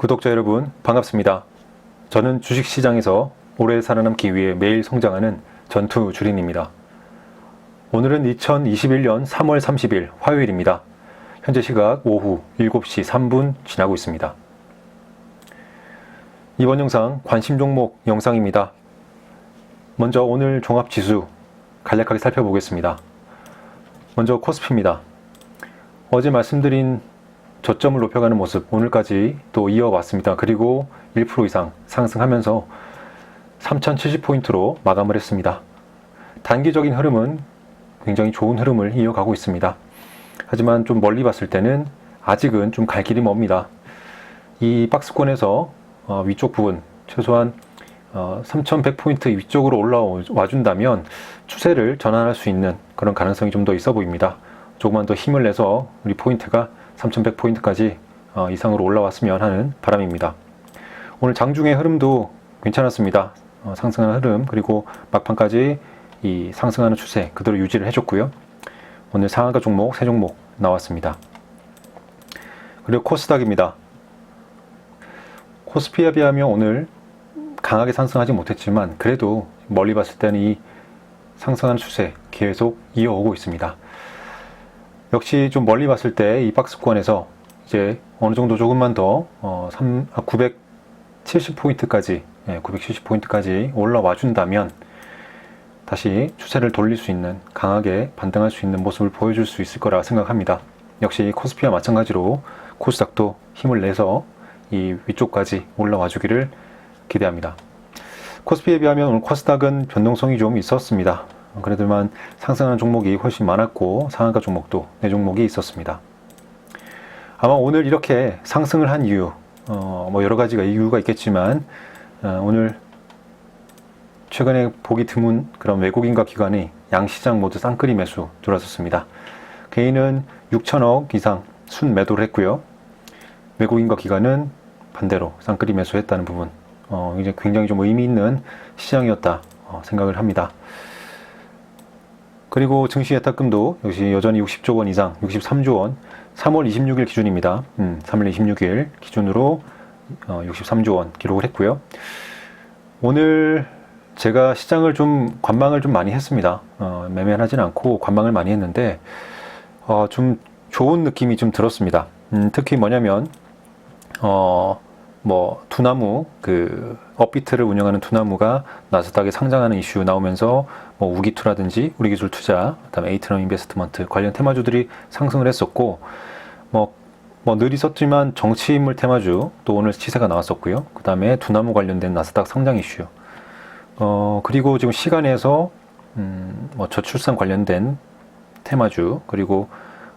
구독자 여러분 반갑습니다. 저는 주식시장에서 오래 살아남기 위해 매일 성장하는 전투 주린입니다. 오늘은 2021년 3월 30일 화요일입니다. 현재 시각 오후 7시 3분 지나고 있습니다. 이번 영상 관심 종목 영상입니다. 먼저 오늘 종합지수 간략하게 살펴보겠습니다. 먼저 코스피입니다. 어제 말씀드린 저점을 높여가는 모습 오늘까지 또 이어왔습니다. 그리고 1% 이상 상승하면서 3070포인트로 마감을 했습니다. 단기적인 흐름은 굉장히 좋은 흐름을 이어가고 있습니다. 하지만 좀 멀리 봤을 때는 아직은 좀 갈 길이 멉니다. 이 박스권에서 어, 위쪽 부분 최소한 어, 3100포인트 위쪽으로 올라와 준다면 추세를 전환할 수 있는 그런 가능성이 좀 더 있어 보입니다. 조금만 더 힘을 내서 우리 포인트가 3100포인트까지 어, 이상으로 올라왔으면 하는 바람입니다. 오늘 장중의 흐름도 괜찮았습니다. 어, 상승하는 흐름 그리고 막판까지 이 상승하는 추세 그대로 유지를 해줬고요. 오늘 상한가 종목 세 종목 나왔습니다. 그리고 코스닥입니다. 코스피에 비하면 오늘 강하게 상승하지 못했지만 그래도 멀리 봤을 때는 이 상승하는 추세 계속 이어오고 있습니다. 역시 좀 멀리 봤을 때 이 박스권에서 이제 어느 정도 조금만 더 어, 3, 아, 970포인트까지 예, 970포인트까지 올라와 준다면 다시 추세를 돌릴 수 있는 강하게 반등할 수 있는 모습을 보여줄 수 있을 거라 생각합니다. 역시 코스피와 마찬가지로 코스닥도 힘을 내서 이 위쪽까지 올라와 주기를 기대합니다. 코스피에 비하면 오늘 코스닥은 변동성이 좀 있었습니다. 그래도만 상승하는 종목이 훨씬 많았고 상한가 종목도 네 종목이 있었습니다. 아마 오늘 이렇게 상승을 한 이유, 어, 뭐 여러 가지가 이유가 있겠지만 어, 오늘 최근에 보기 드문 그런 외국인과 기관이 양시장 모두 쌍끌이 매수 들어섰습니다. 개인은 6천억 이상 순 매도를 했고요. 외국인과 기관은 반대로 쌍끌이 매수했다는 부분, 어, 굉장히 좀 의미 있는 시장이었다 어, 생각을 합니다. 그리고 증시 예탁금도 역시 여전히 60조 원 이상, 63조 원, 3월 26일 기준입니다. 음, 3월 26일 기준으로 어, 63조 원 기록을 했고요. 오늘 제가 시장을 좀 관망을 좀 많이 했습니다. 어, 매매는 하진 않고 관망을 많이 했는데 어, 좀 좋은 느낌이 좀 들었습니다. 음, 특히 뭐냐면 어, 뭐 두나무 그 업비트를 운영하는 두나무가 나스닥에 상장하는 이슈 나오면서 뭐 우기투라든지 우리기술 투자, 그다음에 에이트럼 인베스트먼트 관련 테마주들이 상승을 했었고 뭐 뭐 늘 있었지만 정치인물 테마주 또 오늘 시세가 나왔었고요. 그다음에 두나무 관련된 나스닥 상장 이슈. 어 그리고 지금 시간에서 음 뭐 저출산 관련된 테마주 그리고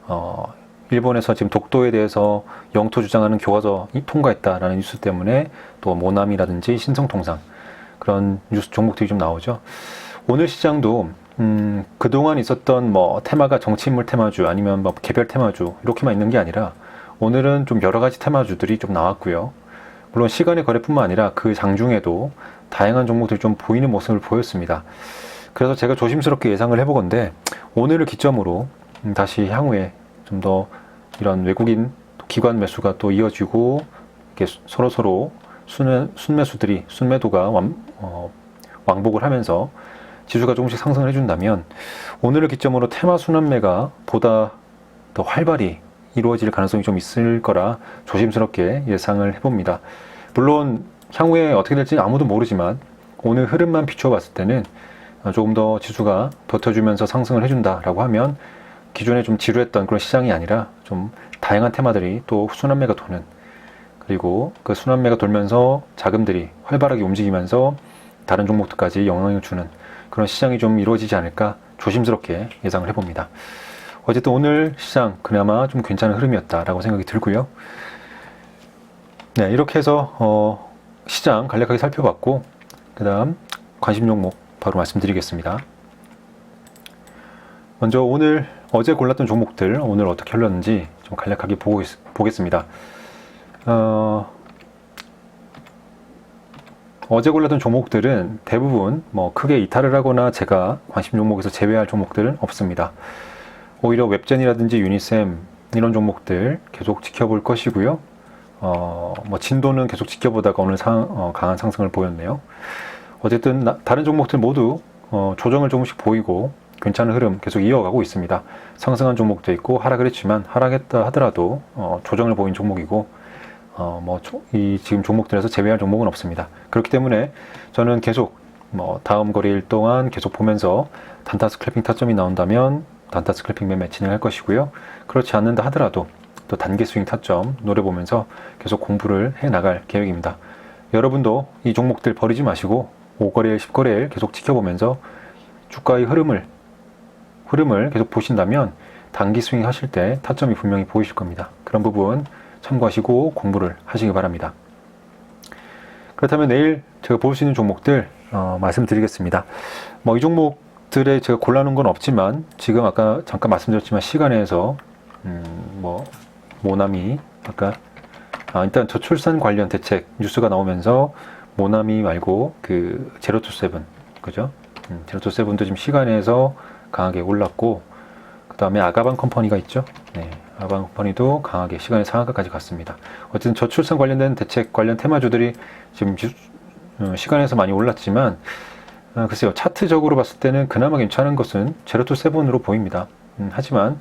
어 일본에서 지금 독도에 대해서 영토 주장하는 교과서이 통과했다라는 뉴스 때문에 또 모남이라든지 신성통상 그런 뉴스 종목들이 좀 나오죠. 오늘 시장도 음, 그동안 있었던 뭐 테마가 정치인물 테마주 아니면 뭐 개별 테마주 이렇게만 있는 게 아니라 오늘은 좀 여러 가지 테마주들이 좀 나왔고요. 물론 시간의 거래뿐만 아니라 그 장중에도 다양한 종목들이 좀 보이는 모습을 보였습니다. 그래서 제가 조심스럽게 예상을 해보건데 오늘을 기점으로 음, 다시 향후에 좀 더 이런 외국인 기관 매수가 또 이어지고 이렇게 서로 서로 순매, 순매수들이 순매도가 완, 어, 왕복을 하면서 지수가 조금씩 상승을 해준다면 오늘을 기점으로 테마 순환매가 보다 더 활발히 이루어질 가능성이 좀 있을 거라 조심스럽게 예상을 해봅니다. 물론 향후에 어떻게 될지 아무도 모르지만 오늘 흐름만 비춰봤을 때는 조금 더 지수가 버텨주면서 상승을 해준다라고 하면 기존에 좀 지루했던 그런 시장이 아니라 좀 다양한 테마들이 또 순환매가 도는 그리고 그 순환매가 돌면서 자금들이 활발하게 움직이면서 다른 종목들까지 영향을 주는 그런 시장이 좀 이루어지지 않을까 조심스럽게 예상을 해봅니다. 어쨌든 오늘 시장 그나마 좀 괜찮은 흐름이었다라고 생각이 들고요. 네, 이렇게 해서 어, 시장 간략하게 살펴봤고 그다음 관심 종목 바로 말씀드리겠습니다. 먼저 오늘 어제 골랐던 종목들 오늘 어떻게 흘렀는지 좀 간략하게 보고, 보겠습니다. 어, 어제 골랐던 종목들은 대부분 뭐 크게 이탈을 하거나 제가 관심 종목에서 제외할 종목들은 없습니다. 오히려 웹젠이라든지 유니셈 이런 종목들 계속 지켜볼 것이고요. 어, 뭐 진도는 계속 지켜보다가 오늘 상, 어, 강한 상승을 보였네요. 어쨌든 나- 다른 종목들 모두 어, 조정을 조금씩 보이고 괜찮은 흐름 계속 이어가고 있습니다. 상승한 종목도 있고 하락을 했지만 하락했다 하더라도 어, 조정을 보인 종목이고 어, 뭐, 조- 이 지금 종목들에서 제외할 종목은 없습니다. 그렇기 때문에 저는 계속 뭐 다음 거래일 동안 계속 보면서 단타 스클래핑 타점이 나온다면 단타 스클래핑 매매 진행할 것이고요. 그렇지 않는다 하더라도 또 단기 스윙 타점 노려보면서 계속 공부를 해 나갈 계획입니다. 여러분도 이 종목들 버리지 마시고 5거래일, 10거래일 계속 지켜보면서 주가의 흐름을 흐름을 계속 보신다면 단기 스윙 하실 때 타점이 분명히 보이실 겁니다. 그런 부분 참고하시고 공부를 하시기 바랍니다. 그렇다면 내일 제가 볼 수 있는 종목들 어, 말씀드리겠습니다. 뭐 이 종목들에 제가 골라놓은 건 없지만 지금 아까 잠깐 말씀드렸지만 시간에서 음, 뭐 모나미 아까 아, 일단 저출산 관련 대책 뉴스가 나오면서 모나미 말고 그 제로투 세븐 그죠? 음, 제로투 세븐도 지금 시간에서 강하게 올랐고 그 다음에 아가방 컴퍼니가 있죠. 네, 아가방 컴퍼니도 강하게 시간의 상한가까지 갔습니다. 어쨌든 저출산 관련된 대책 관련 테마주들이 지금 주- 어, 시간에서 많이 올랐지만 어, 글쎄요 차트적으로 봤을 때는 그나마 괜찮은 것은 제로투 세븐으로 보입니다. 음, 하지만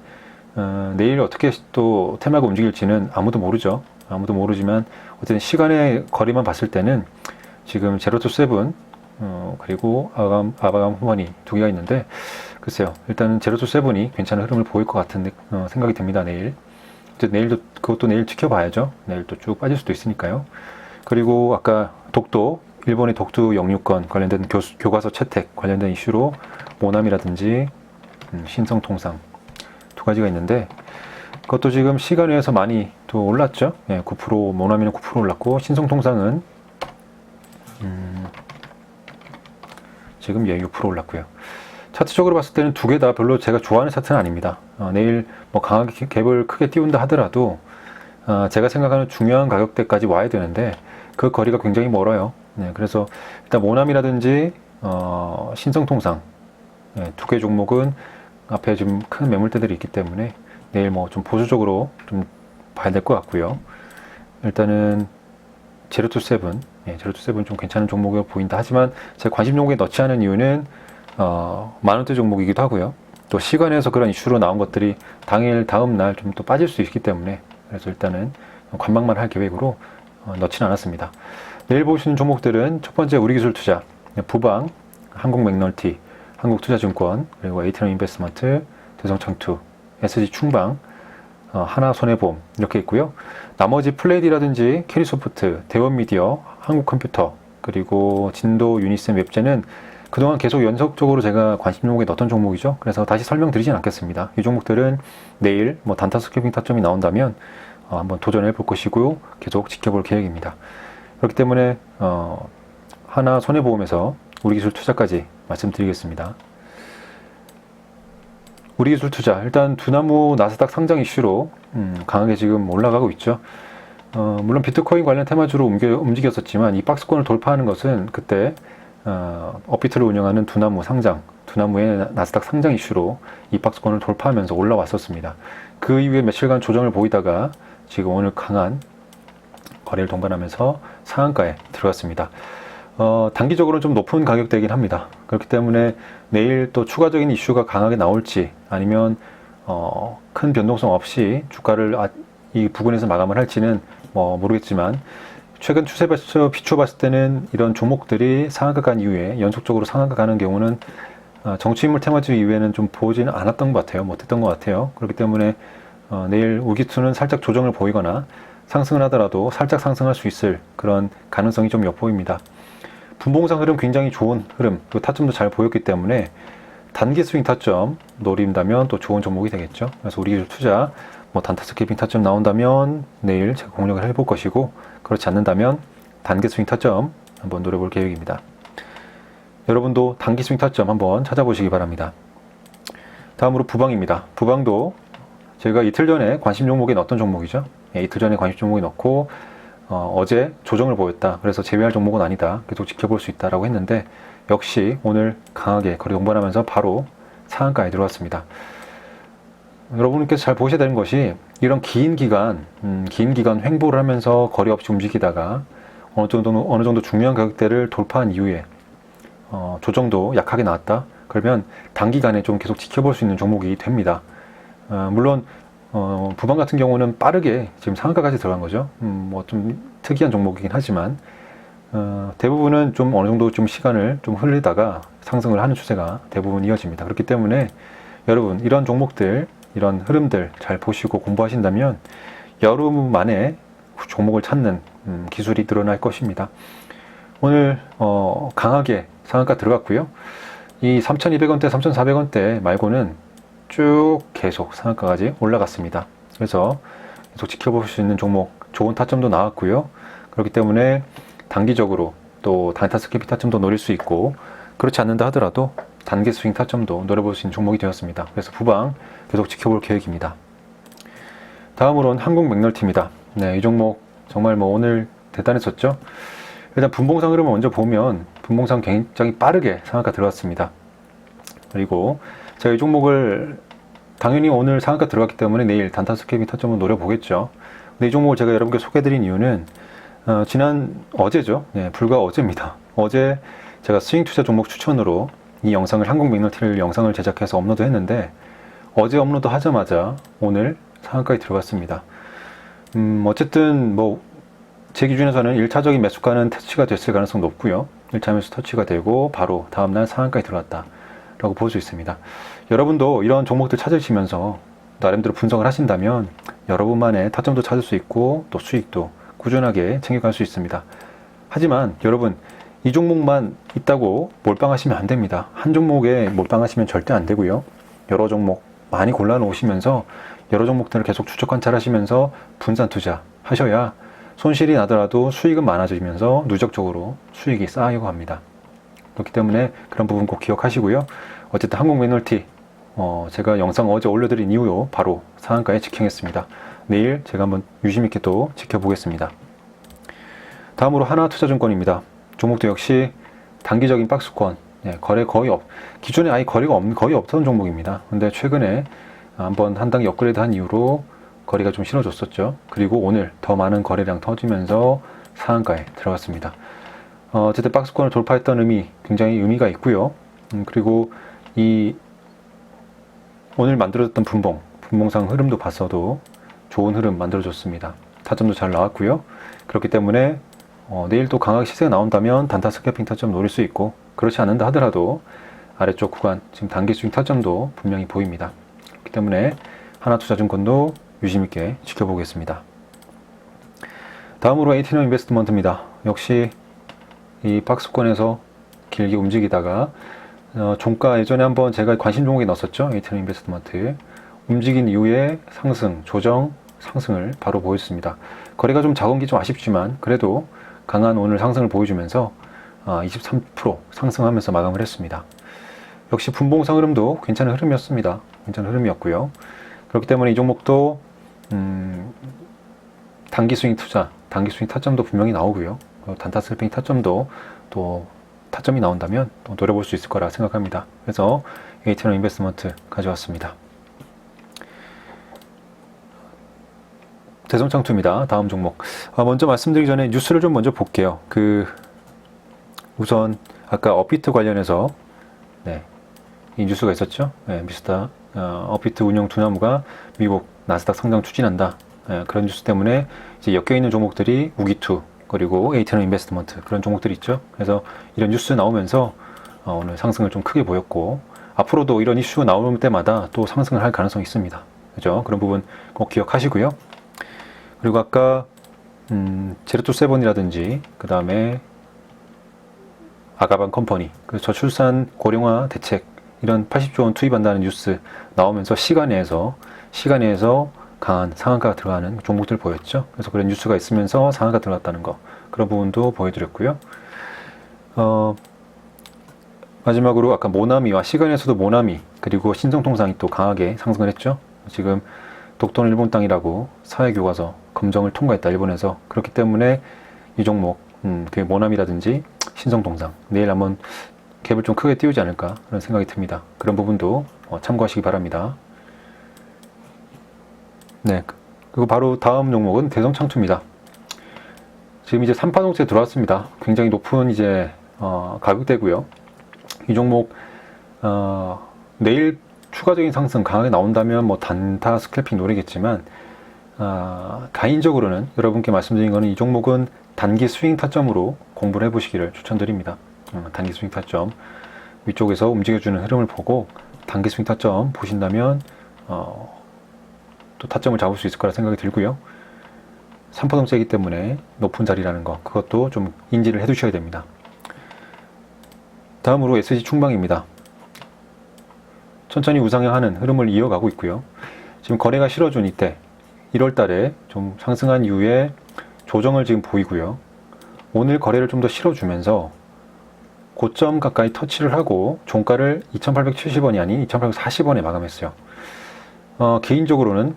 어, 내일 어떻게 또 테마가 움직일지는 아무도 모르죠. 아무도 모르지만 어쨌든 시간의 거리만 봤을 때는 지금 제로투 세븐 어, 그리고 아감 아바감 후머니 두 개가 있는데 글쎄요 일단은 제로 투 세븐이 괜찮은 흐름을 보일 것 같은 느- 어, 생각이 듭니다 내일. 이제 내일도 그것도 내일 지켜봐야죠. 내일 또 쭉 빠질 수도 있으니까요. 그리고 아까 독도 일본의 독도 영유권 관련된 교수, 교과서 채택 관련된 이슈로 모남이라든지 음, 신성통상 두 가지가 있는데 그것도 지금 시간에서 많이 또 올랐죠. 예, 9% 모나미는 9% 올랐고 신성통상은 음, 지금 예, 6% 올랐고요. 차트적으로 봤을 때는 두 개 다 별로 제가 좋아하는 차트는 아닙니다. 어, 내일 뭐 강하게 갭을 크게 띄운다 하더라도 어, 제가 생각하는 중요한 가격대까지 와야 되는데 그 거리가 굉장히 멀어요. 네, 그래서 일단 모남이라든지 어, 신성통상 네, 두개 종목은 앞에 좀큰 매물대들이 있기 때문에 내일 뭐 좀 보수적으로 좀 봐야 될 것 같고요. 일단은 제로투 세븐, 예, 제로투 세븐 좀 괜찮은 종목이 보인다. 하지만 제 관심 종목에 넣지 않은 이유는 어, 만원대 종목이기도 하고요. 또 시간에서 그런 이슈로 나온 것들이 당일 다음 날 좀 또 빠질 수 있기 때문에 그래서 일단은 관망만 할 계획으로 어, 넣지는 않았습니다. 내일 보시는 종목들은 첫 번째 우리기술 투자, 부방, 한국맥널티, 한국투자증권, 그리고 에이트런 인베스트먼트, 대성창투, SG 충방, 어, 하나 손해보험 이렇게 있고요. 나머지 플레이디라든지 캐리소프트, 대원미디어, 한국컴퓨터, 그리고 진도 유니쌤 웹제는 그동안 계속 연속적으로 제가 관심 종목에 넣었던 종목이죠. 그래서 다시 설명드리진 않겠습니다. 이 종목들은 내일 뭐 단타 스캐핑 타점이 나온다면 어, 한번 도전해 볼 것이고요. 계속 지켜볼 계획입니다. 그렇기 때문에 어, 하나 손해보험에서 우리 기술 투자까지 말씀드리겠습니다. 우리 기술 투자 일단 두나무 나스닥 상장 이슈로 음, 강하게 지금 올라가고 있죠. 어, 물론 비트코인 관련 테마주로 움직였었지만 이 박스권을 돌파하는 것은 그때 어, 업비트를 운영하는 두나무 상장, 두나무의 나스닥 상장 이슈로 이 박스권을 돌파하면서 올라왔었습니다. 그 이후에 며칠간 조정을 보이다가 지금 오늘 강한 거래를 동반하면서 상한가에 들어갔습니다. 어, 단기적으로는 좀 높은 가격대이긴 합니다. 그렇기 때문에 내일 또 추가적인 이슈가 강하게 나올지 아니면 어, 큰 변동성 없이 주가를 아, 이 부근에서 마감을 할지는 뭐 모르겠지만 최근 추세 비춰 비춰봤을 때는 이런 종목들이 상한가 간 이후에 연속적으로 상한가 가는 경우는 어, 정치인물 테마주 이후에는 좀 보지는 않았던 것 같아요. 못했던 것 같아요. 그렇기 때문에 어, 내일 우기투는 살짝 조정을 보이거나 상승을 하더라도 살짝 상승할 수 있을 그런 가능성이 좀 엿보입니다. 분봉상 흐름 굉장히 좋은 흐름, 또 타점도 잘 보였기 때문에 단기 스윙 타점 노린다면 또 좋은 종목이 되겠죠. 그래서 우리 투자 뭐 단타 스케이핑 타점 나온다면 내일 제가 공략을 해볼 것이고 그렇지 않는다면 단기 스윙 타점 한번 노려볼 계획입니다. 여러분도 단기 스윙 타점 한번 찾아보시기 바랍니다. 다음으로 부방입니다. 부방도 제가 이틀 전에 관심 종목에 넣었던 종목이죠. 예, 이틀 전에 관심 종목에 넣고 어, 제 조정을 보였다. 그래서 제외할 종목은 아니다. 계속 지켜볼 수 있다라고 했는데 역시 오늘 강하게 거리 동반하면서 바로 상한가에 들어왔습니다. 여러분께서 잘 보셔야 되는 것이 이런 긴 기간, 음, 긴 기간 횡보를 하면서 거리 없이 움직이다가 어느 정도 어느 정도 중요한 가격대를 돌파한 이후에 어, 조정도 약하게 나왔다. 그러면 단기간에 좀 계속 지켜볼 수 있는 종목이 됩니다. 어, 물론 어, 부방 같은 경우는 빠르게 지금 상한가까지 들어간 거죠. 음, 뭐 좀 특이한 종목이긴 하지만 어, 대부분은 좀 어느 정도 좀 시간을 좀 흘리다가 상승을 하는 추세가 대부분 이어집니다. 그렇기 때문에 여러분 이런 종목들 이런 흐름들 잘 보시고 공부하신다면 여름 만에 종목을 찾는 음, 기술이 늘어날 것입니다. 오늘 어, 강하게 상한가 들어갔고요. 이 3,200원대, 3,400원대 말고는 쭉 계속 상한가까지 올라갔습니다. 그래서 계속 지켜볼 수 있는 종목 좋은 타점도 나왔고요. 그렇기 때문에 단기적으로 또 단타 스키피 타점도 노릴 수 있고 그렇지 않는다 하더라도 단기 스윙 타점도 노려볼 수 있는 종목이 되었습니다. 그래서 부방 계속 지켜볼 계획입니다. 다음으로는 한국 맥널티입니다. 네, 이 종목 정말 뭐 오늘 대단했었죠. 일단 분봉상 흐름을 먼저 보면 분봉상 굉장히 빠르게 상한가 들어갔습니다. 그리고 제가 이 종목을 당연히 오늘 상한가 들어갔기 때문에 내일 단타 스케이밍 타점을 노려보겠죠. 근데 이 종목을 제가 여러분께 소개해드린 이유는 어, 지난 어제죠. 네, 불과 어제입니다. 어제 제가 스윙 투자 종목 추천으로 이 영상을 한국 맥널티를 영상을 제작해서 업로드 했는데 어제 업로드 하자마자 오늘 상한가에 들어갔습니다. 음, 어쨌든 뭐 제 기준에서는 1차적인 매수가는 터치가 됐을 가능성이 높고요. 1차 매수 터치가 되고 바로 다음날 상한가에 들어갔다. 라고 볼 수 있습니다. 여러분도 이런 종목들 찾으시면서 나름대로 분석을 하신다면 여러분만의 타점도 찾을 수 있고 또 수익도 꾸준하게 챙겨갈 수 있습니다. 하지만 여러분 이 종목만 있다고 몰빵하시면 안 됩니다. 한 종목에 몰빵하시면 절대 안 되고요. 여러 종목 많이 골라 놓으시면서 여러 종목들을 계속 추적 관찰하시면서 분산 투자 하셔야 손실이 나더라도 수익은 많아지면서 누적적으로 수익이 쌓이고 합니다. 그렇기 때문에 그런 부분 꼭 기억하시고요. 어쨌든 한국 매널티 어, 제가 영상 어제 올려드린 이후로 바로 상한가에 직행했습니다. 내일 제가 한번 유심 있게 또 지켜보겠습니다. 다음으로 하나투자증권입니다. 종목도 역시 단기적인 박스권 예, 거래 거의 없 기존에 아예 거래가 없, 거의 없던 종목입니다. 근데 최근에 한번 한 단계 업그레이드 한 이후로 거래가 좀 싫어졌었죠. 그리고 오늘 더 많은 거래량 터지면서 상한가에 들어갔습니다. 어, 어쨌든 박스권을 돌파했던 의미 굉장히 의미가 있고요. 음, 그리고 이 오늘 만들어졌던 분봉, 분봉상 흐름도 봤어도 좋은 흐름 만들어줬습니다. 타점도 잘 나왔고요. 그렇기 때문에 어, 내일 또 강하게 시세가 나온다면 단타 스캐핑 타점 노릴 수 있고 그렇지 않는다 하더라도 아래쪽 구간 지금 단기 스윙 타점도 분명히 보입니다. 그렇기 때문에 하나투자증권도 유심 있게 지켜보겠습니다. 다음으로 에이티너 인베스트먼트입니다. 역시 이 박스권에서 길게 움직이다가 어, 종가 예전에 한번 제가 관심 종목에 넣었었죠. 에이티너 인베스트먼트 움직인 이후에 상승, 조정, 상승을 바로 보였습니다. 거래가 좀 작은 게 좀 아쉽지만 그래도 강한 오늘 상승을 보여주면서 23% 상승하면서 마감을 했습니다. 역시 분봉상 흐름도 괜찮은 흐름이었습니다. 괜찮은 흐름이었고요. 그렇기 때문에 이 종목도 음, 단기 스윙 투자, 단기 스윙 타점도 분명히 나오고요. 단타 슬핑 타점도 또 타점이 나온다면 또 노려볼 수 있을 거라 생각합니다. 그래서 에이티너 인베스트먼트 가져왔습니다. 대성 창투입니다. 다음 종목. 아, 먼저 말씀드리기 전에 뉴스를 좀 먼저 볼게요. 그 우선 아까 업비트 관련해서 네, 이 뉴스가 있었죠. 네, 미스터 어, 업비트 운영 두나무가 미국 나스닥 상장 추진한다. 네, 그런 뉴스 때문에 이제 엮여 있는 종목들이 우기투 그리고 에이테너 인베스트먼트 그런 종목들이 있죠. 그래서 이런 뉴스 나오면서 어, 오늘 상승을 좀 크게 보였고 앞으로도 이런 이슈 나올 때마다 또 상승을 할 가능성이 있습니다. 그죠? 그런 부분 꼭 기억하시고요. 그리고 아까 음, 제로투 세븐이라든지 그 다음에 아가방 컴퍼니 그 저출산 고령화 대책 이런 80조 원 투입한다는 뉴스 나오면서 시간에서 시간에서 강한 상한가 들어가는 종목들 보였죠. 그래서 그런 뉴스가 있으면서 상한가 들어갔다는 거 그런 부분도 보여드렸고요. 어, 마지막으로 아까 모나미와 시간에서도 모나미 그리고 신성통상이 또 강하게 상승을 했죠. 지금 독도는 일본 땅이라고 사회교과서 검정을 통과했다 일본에서 그렇기 때문에 이 종목 음, 그 모나미라든지 신성동상 내일 한번 갭을 좀 크게 띄우지 않을까 그런 생각이 듭니다. 그런 부분도 어, 참고하시기 바랍니다. 네. 그리고 바로 다음 종목은 대성창투입니다. 지금 이제 3파동째 들어왔습니다. 굉장히 높은 이제 어, 가격대고요. 이 종목 어, 내일 추가적인 상승 강하게 나온다면 뭐 단타 스캘핑 노리겠지만 아, 개인적으로는 여러분께 말씀드린 거는 이 종목은 단기 스윙 타점으로 공부를 해보시기를 추천드립니다. 어, 단기 스윙 타점 위쪽에서 움직여주는 흐름을 보고 단기 스윙 타점 보신다면 어, 또 타점을 잡을 수 있을 거라 생각이 들고요. 3파동째이기 때문에 높은 자리라는 거 그것도 좀 인지를 해 두셔야 됩니다. 다음으로 SG 충방입니다. 천천히 우상향하는 흐름을 이어가고 있고요. 지금 거래가 실어준 이때 1월 달에 좀 상승한 이후에 조정을 지금 보이고요. 오늘 거래를 좀 더 실어주면서 고점 가까이 터치를 하고 종가를 2,870원이 아닌 2,840원에 마감했어요. 어, 개인적으로는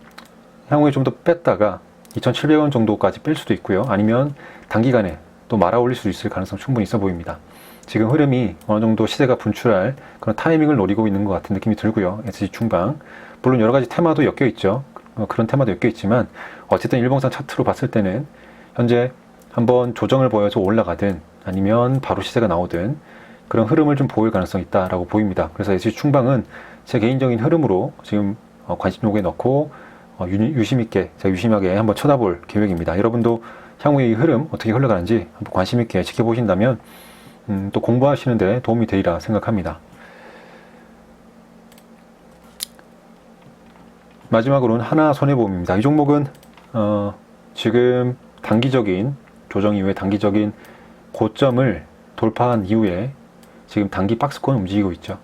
향후에 좀 더 뺐다가 2,700원 정도까지 뺄 수도 있고요. 아니면 단기간에 또 말아 올릴 수 있을 가능성 충분히 있어 보입니다. 지금 흐름이 어느 정도 시세가 분출할 그런 타이밍을 노리고 있는 것 같은 느낌이 들고요. SG 중방. 물론 여러 가지 테마도 엮여 있죠. 어, 그런 테마도 엮여 있지만 어쨌든 일봉상 차트로 봤을 때는 현재 한번 조정을 보여서 올라가든 아니면 바로 시세가 나오든 그런 흐름을 좀 보일 가능성이 있다라고 보입니다. 그래서 SG 충방은 제 개인적인 흐름으로 지금 어, 관심 요구에 넣고 어, 유- 유심 있게 제가 유심하게 한번 쳐다볼 계획입니다. 여러분도 향후의 이 흐름 어떻게 흘러가는지 한번 관심 있게 지켜보신다면 음, 또 공부하시는데 도움이 되리라 생각합니다. 마지막으로는 하나 손해보험입니다. 이 종목은 어, 지금 단기적인 조정 이후에 단기적인 고점을 돌파한 이후에 지금 단기 박스권 움직이고 있죠.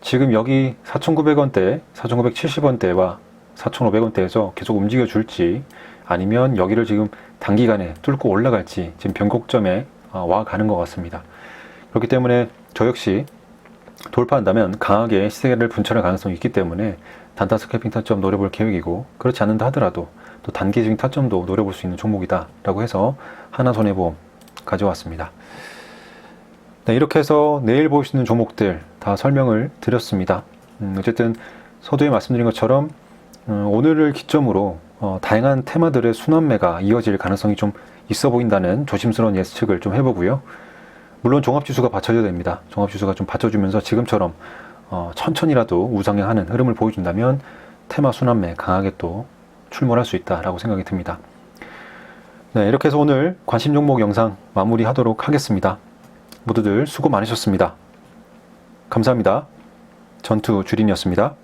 지금 여기 4,900원대, 4,970원대와 4,500원대에서 계속 움직여 줄지 아니면 여기를 지금 단기간에 뚫고 올라갈지 지금 변곡점에 어, 와 가는 것 같습니다. 그렇기 때문에 저 역시 돌파한다면 강하게 시세를 분출할 가능성이 있기 때문에 단타 스캐핑 타점 노려볼 계획이고 그렇지 않는다 하더라도 또 단기적인 타점도 노려볼 수 있는 종목이다 라고 해서 하나 손해보험 가져왔습니다. 네, 이렇게 해서 내일 있는 종목들 다 설명을 드렸습니다. 음, 어쨌든 서두에 말씀드린 것처럼 음, 오늘을 기점으로 어, 다양한 테마들의 순환매가 이어질 가능성이 좀 있어 보인다는 조심스러운 예측을 좀 해보고요. 물론 종합지수가 받쳐줘야 됩니다. 종합지수가 좀 받쳐주면서 지금처럼 어, 천천히라도 우상향하는 흐름을 보여준다면 테마 순환매 강하게 또 출몰할 수 있다라고 생각이 듭니다. 네, 이렇게 해서 오늘 관심 종목 영상 마무리하도록 하겠습니다. 모두들 수고 많으셨습니다. 감사합니다. 전투 주린이었습니다.